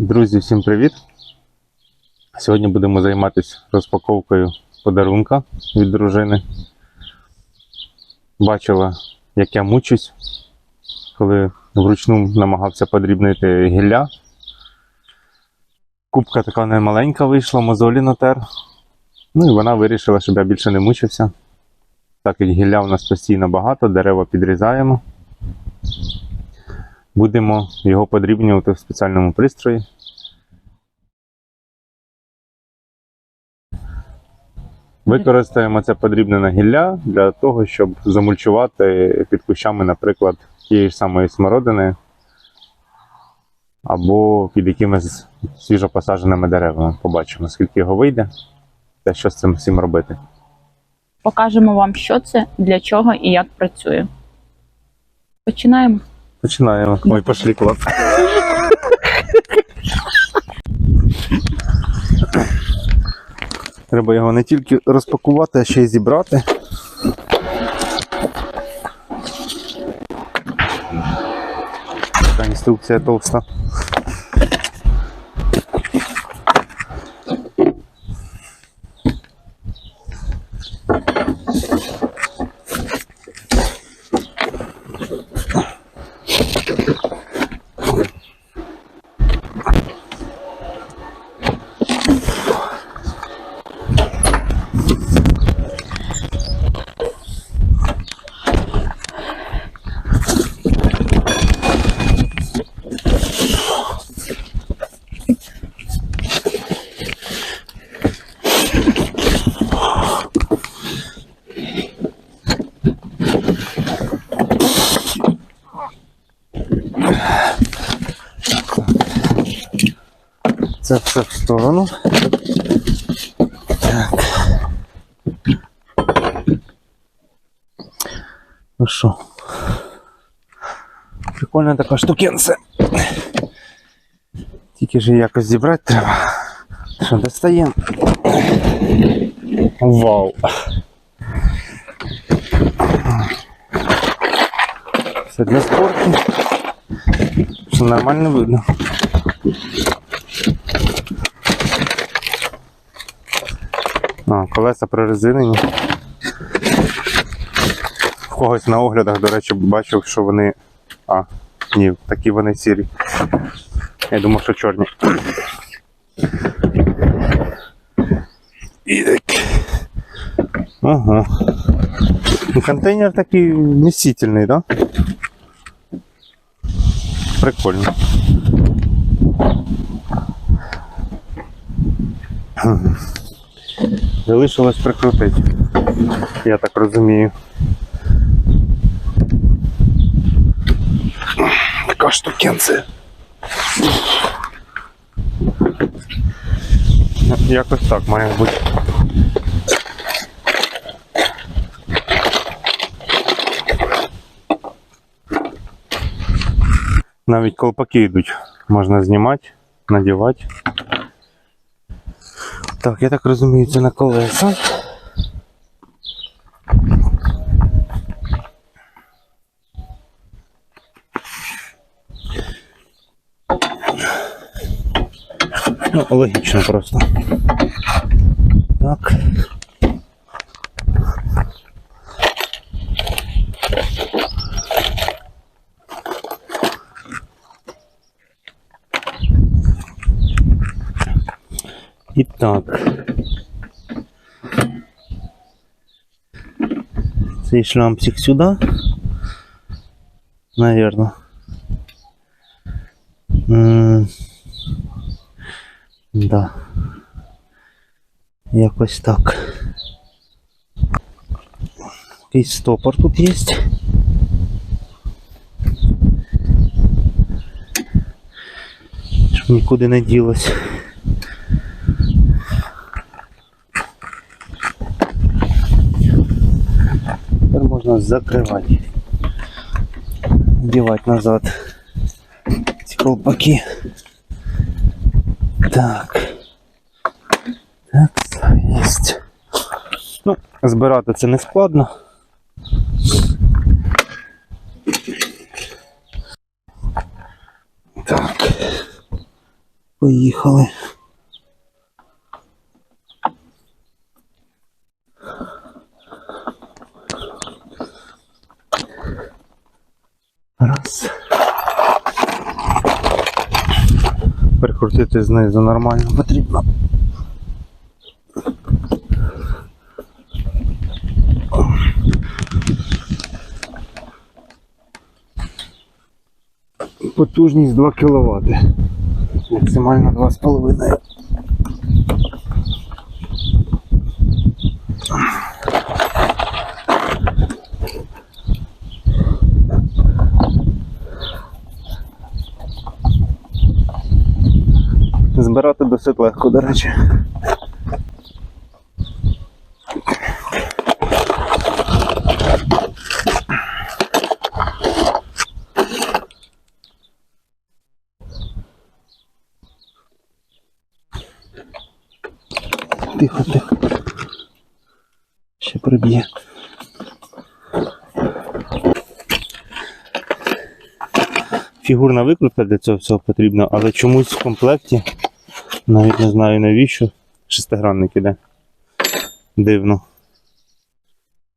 Друзі, всім привіт! Сьогодні будемо займатися розпаковкою подарунка від дружини. Бачила, як я мучусь, коли вручну намагався подрібнити гілля. Кубка така не маленька вийшла, мозолі натер. Ну і вона вирішила, щоб я більше не мучився. Так як гілля у нас постійно багато, дерева підрізаємо. Будемо його подрібнювати в спеціальному пристрої. Використаємо це подрібнене гілля для того, щоб замульчувати під кущами, наприклад, тієї ж самої смородини або під якимись свіжопосадженими деревами. Побачимо, скільки його вийде та що з цим всім робити. Покажемо вам, що це, для чого і як працює. Починаємо. Починаємо. Ой, пошли клап. Треба його не тільки розпакувати, а ще й зібрати. Така інструкція товста. Це все в сторону. Так. Ну що? Прикольна така штукенця. Тільки ж її якось зібрати треба. Що, достаємо? Вау! Все для спорту. Все нормально видно. А, колеса прорезинені. В когось на оглядах, до речі, бачив, що вони. А, ні, такі вони сірі. Я думав, що чорні. І так. Ага. Ну, Контейнер такий вмістительний, так? Да? Прикольно. Залишилось прикрутити. Я так розумію. Така штукенція. Якось так має бути. Навіть колпаки йдуть. Можна знімати, надівати. Так, я так розумію, це на колеса. Ну, логічно просто. Так. І так. Цей шлямпсик сюди. Наверно. Да. Якось так. Якийсь стопор тут є. Щоб нікуди не ділось. Тепер можна закривати. Вдівати назад ці колпаки. Так. Так, є. Ну, збирати це не складно. Так. Поїхали. Прикрутити знизу нормально потрібно. Потужність 2 кВт. Максимально 2,5. Збирати досить легко, до речі. Тихо, тихо. Ще приб'є. Фігурна викрутка для цього всього потрібна, але чомусь в комплекті, навіть не знаю навіщо, шестигранник іде. Дивно.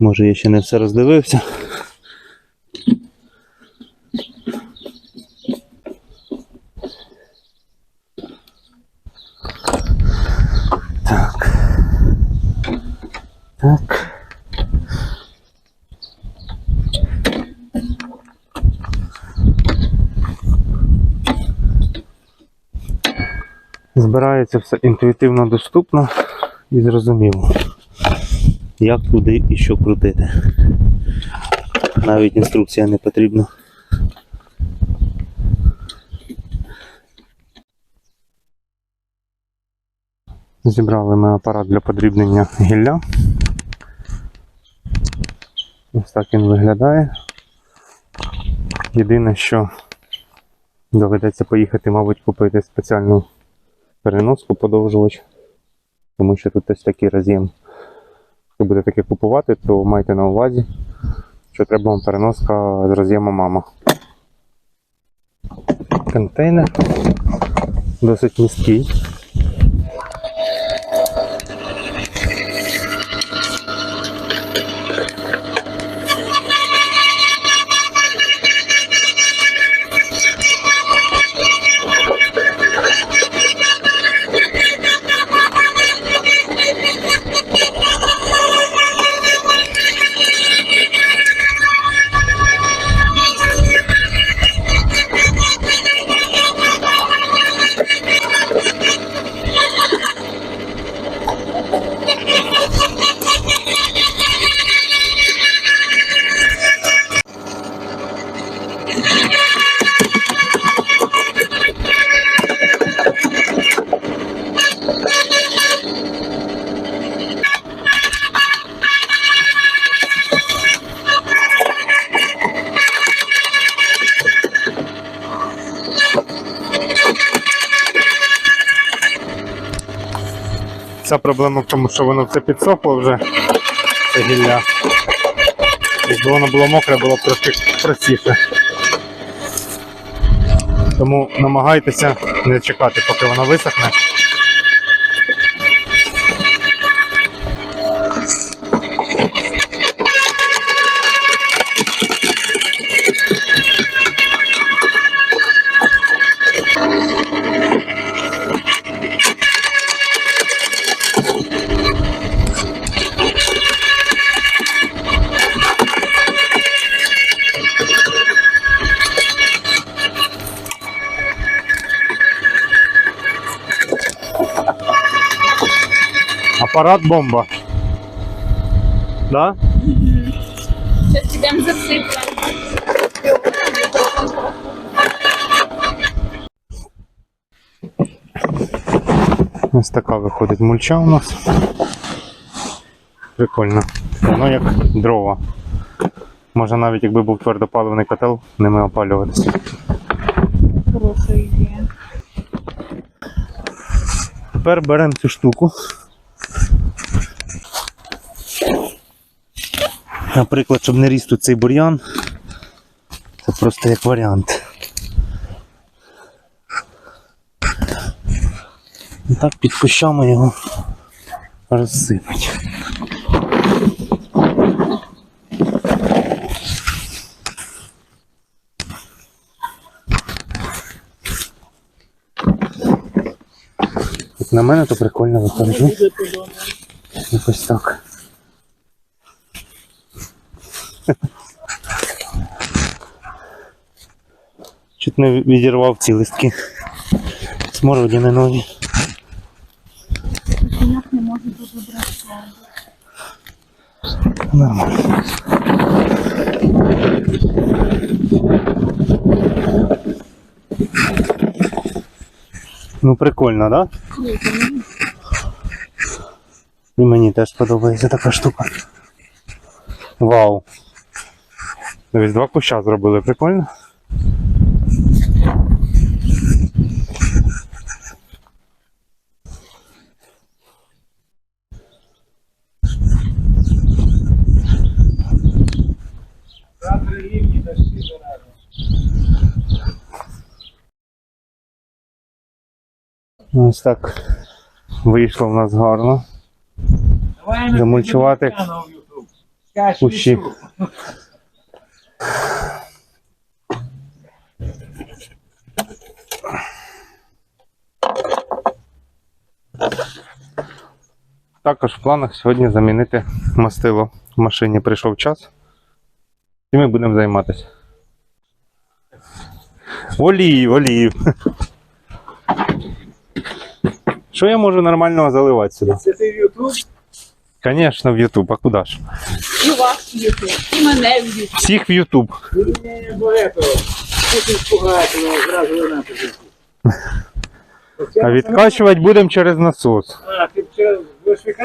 Може я ще не все роздивився. Збирається все інтуїтивно доступно і зрозуміло, як куди і що крутити. Навіть інструкція не потрібна. Зібрали ми апарат для подрібнення гілля. Ось так він виглядає. Єдине, що доведеться поїхати, мабуть, купити спеціальну переноску подовжувач, тому що тут ось такий роз'єм. Якщо буде таке купувати, то майте на увазі, що треба вам переноска з роз'єму мама. Контейнер досить міський. Ця проблема в тому, що воно все підсохло вже, це гілля. Якби воно було мокре, було б трошки простіше. Тому намагайтеся не чекати, поки воно висохне. Апарат бомба. Да? Зараз підемо засипати. Ось така виходить мульча у нас. Прикольно. Воно як дрова. Можна навіть якби був твердопаливний котел, ними опалюватися. Хороша ідея. Тепер беремо цю штуку. Наприклад, щоб не ріс тут цей бур'ян. Це просто як варіант. І так під кущами його розсипать. Як на мене то прикольно виходить. Якось так. Чуть не відірвав ці листки. Смородини нові. Ніяк не можу тут забрати. Нормально. Ну, прикольно, да? І мені теж подобається така штука. Вау. Дивись, два куща зробили, прикольно. Ось так вийшло в нас гарно. Замульчувати кущі. Також в планах сьогодні замінити мастило. В машині прийшов час. І ми будемо займатися. Олію, олію. Що я можу нормального заливати сюди? Це ти в Ютуб? Звісно, в Ютуб, а куди ж? І вас в Ютуб, і мене в Ютуб. Всіх в Ютуб. Не багато. Позиція. А відкачувати будемо через насос. А, ти викачувати?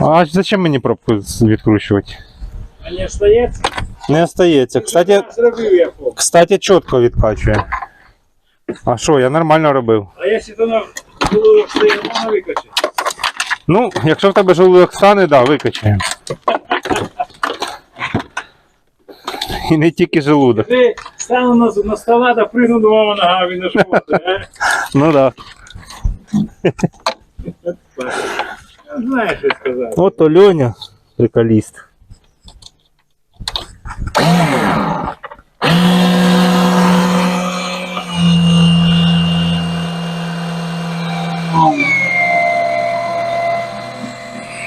А зачем мені пробку відкручувати? А не остається? Не остається. Кстати, кстати, чітко відкачує. А що, я нормально робив. А якщо то на було стоїть, можна викачати? Ну, якщо в тебе желудок стане, да, викачаємо. І не тільки желудок. Ти стану на, на стола та пригну двома ногами на живот, а? Ну да. Я Знаєш, що сказати. От Льоня, приколіст.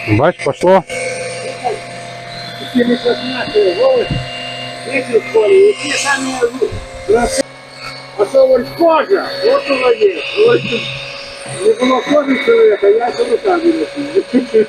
Бач, пошло. Ти не сознати, голос, вийшли в полі, які самі краси. А то вон кожа, от молодець. Ось тут не було кожи чоловіка, я це не носив.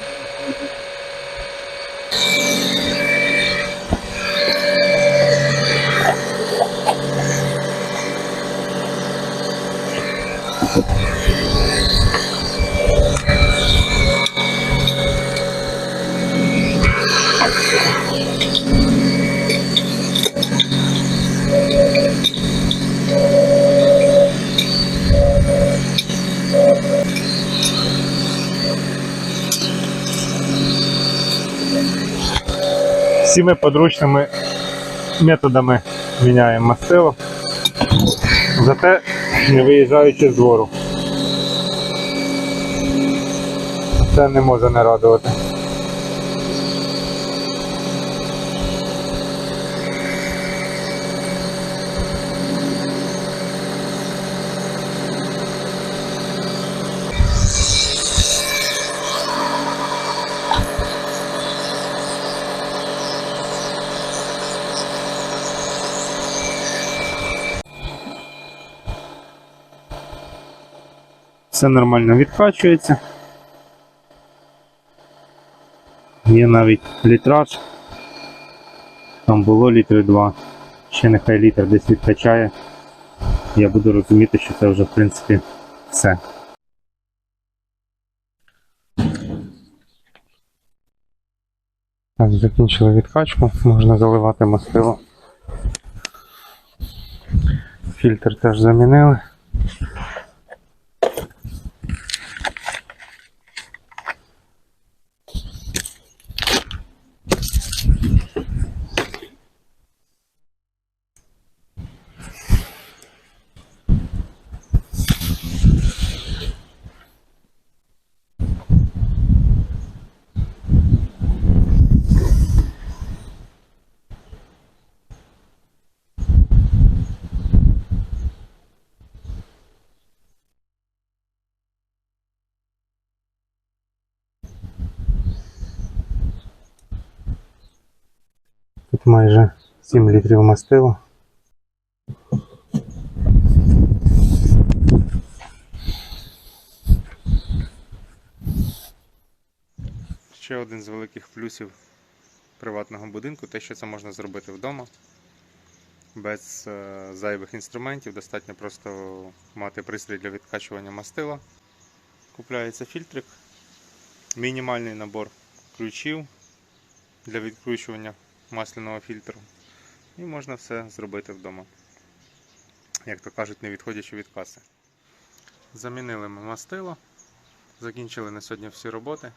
Всіми подручними методами міняємо мастило. Зате не виїжджаючи з двору. Це не може не радувати. Все нормально відкачується. Є навіть літраж. Там було літри 2. Ще нехай літр десь відкачає. Я буду розуміти, що це вже в принципі все. Так, закінчили відкачку, можна заливати мастило. Фільтр теж замінили. Тут майже 7 літрів мастила. Ще один з великих плюсів приватного будинку те, що це можна зробити вдома. Без е, зайвих інструментів, достатньо просто мати пристрій для відкачування мастила. Купляється фільтрик, мінімальний набор ключів для відкручування масляного фільтру. І можна все зробити вдома. Як то кажуть, не відходячи від каси. Замінили ми мастило. Закінчили на сьогодні всі роботи.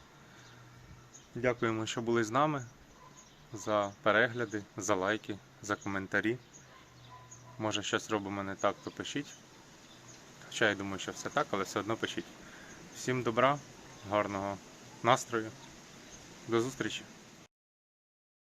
Дякуємо, що були з нами. За перегляди, за лайки, за коментарі. Може щось робимо не так, то пишіть. Хоча я думаю, що все так, але все одно пишіть. Всім добра, гарного настрою. До зустрічі!